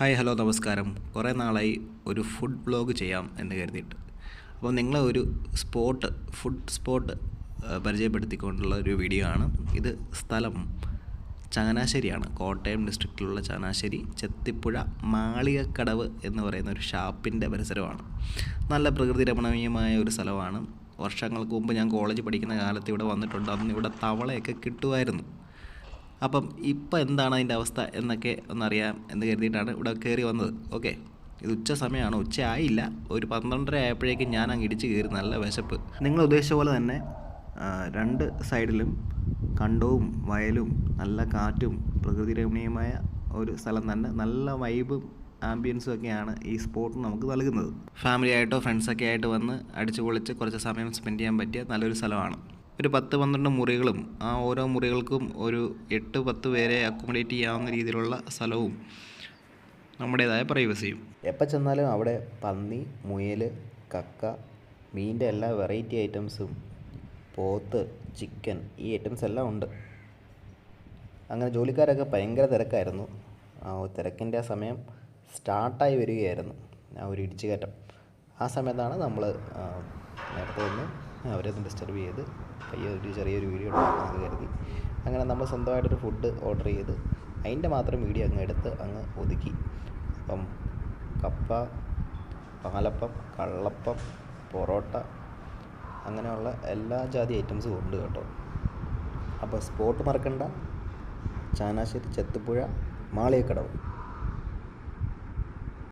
Hi hello നമസ്കാരം. കുറേ നാളായി ഒരു ഫുഡ് ബ്ലോഗ് ചെയ്യാം എന്ന് കരുതിയിട്ട്. അപ്പോൾ നിങ്ങളെ ഒരു സ്പോട്ട് ഫുഡ് സ്പോട്ട് പരിചയപ്പെടുത്തിക്കൊണ്ടുള്ള ഒരു വീഡിയോ ആണ്. ഇത് സ്ഥലം ചങ്ങനാശ്ശേരിയാണ്. കോട്ടയം ഡിസ്ട്രിക്റ്റിലുള്ള ചങ്ങനാശ്ശേരി ചെത്തിപ്പുഴ മാളികക്കടവ് എന്ന് പറയുന്ന ഒരു ഷാപ്പിന്റെ പരിസരമാണ്. നല്ല പ്രകൃതി രമണീയമായ ഒരു സ്ഥലമാണ്. വർഷങ്ങൾക്ക് മുമ്പ് ഞാൻ കോളേജ് പഠിക്കുന്ന കാലത്ത് ഇവിടെ വന്നിട്ടുണ്ട്. അന്ന് ഇവിടെ തവളയൊക്കെ കിട്ടുമായിരുന്നു. അപ്പം ഇപ്പം എന്താണ് അതിന്റെ അവസ്ഥ എന്നൊക്കെ ഒന്നറിയാം എന്ന് കരുതിയിട്ടാണ് ഇവിടെ കയറി വന്നത്. ഓക്കെ. ഇത് ഉച്ച സമയമാണ്. ഉച്ച ആയില്ല. ഒരു പന്ത്രണ്ടര ആയപ്പോഴേക്കും ഞാൻ അങ്ങ് ഇടിച്ച് കയറി. നല്ല വിശപ്പ്. നിങ്ങൾ ഉദ്ദേശിച്ച പോലെ തന്നെ രണ്ട് സൈഡിലും കണ്ടവും വയലും നല്ല കാറ്റും പ്രകൃതി രമണീയമായ ഒരു സ്ഥലം തന്നെ. നല്ല വൈബും ആംബിയൻസും ഒക്കെയാണ് ഈ സ്പോട്ട് നമുക്ക് നൽകുന്നത്. ഫാമിലി ആയിട്ടോ ഫ്രണ്ട്സൊക്കെ ആയിട്ട് വന്ന് അടിച്ചു പൊളിച്ച് കുറച്ച് സമയം സ്പെൻഡ് ചെയ്യാൻ പറ്റിയ നല്ലൊരു സ്ഥലമാണ്. ഒരു പത്ത് പന്ത്രണ്ട് മുറികളും ആ ഓരോ മുറികൾക്കും ഒരു എട്ട് പത്ത് പേരെ അക്കോമഡേറ്റ് ചെയ്യാവുന്ന രീതിയിലുള്ള സ്ഥലവും നമ്മുടേതായ പ്രൈവസിയും എപ്പോൾ ചെന്നാലും അവിടെ പന്നി മുയൽ കക്ക മീനിന്റെ എല്ലാ വെറൈറ്റി ഐറ്റംസും പോത്ത് ചിക്കൻ ഈ ഐറ്റംസ് എല്ലാം ഉണ്ട്. അങ്ങനെ ജോലിക്കാരൊക്കെ ഭയങ്കര തിരക്കായിരുന്നു. ആ തിരക്കിന്റെ ആ സമയം സ്റ്റാർട്ടായി വരികയായിരുന്നു. ആ ഒരു ഇടിച്ചു കയറ്റം ആ സമയത്താണ് നമ്മൾ നേരത്തെ ഒന്ന് അവരെ ഒന്ന് ഡിസ്റ്റർബ് ചെയ്ത് പയ്യെ ഒരു ചെറിയൊരു വീഡിയോ ഉണ്ടാക്കാമെന്ന് കരുതി. അങ്ങനെ നമ്മൾ സ്വന്തമായിട്ടൊരു ഫുഡ് ഓർഡർ ചെയ്ത്. അതിന്റെ മാത്രം വീഡിയോ അങ്ങ് എടുത്ത് അങ്ങ് ഒതുക്കി. അപ്പം കപ്പ പാലപ്പം കള്ളപ്പം പൊറോട്ട അങ്ങനെയുള്ള എല്ലാ ജാതി ഐറ്റംസും ഉണ്ട് കേട്ടോ. അപ്പോൾ സ്പോട്ട് മറക്കണ്ട. ചാനാശ്ശേരി ചെത്തുപുഴ മാളികക്കടവ്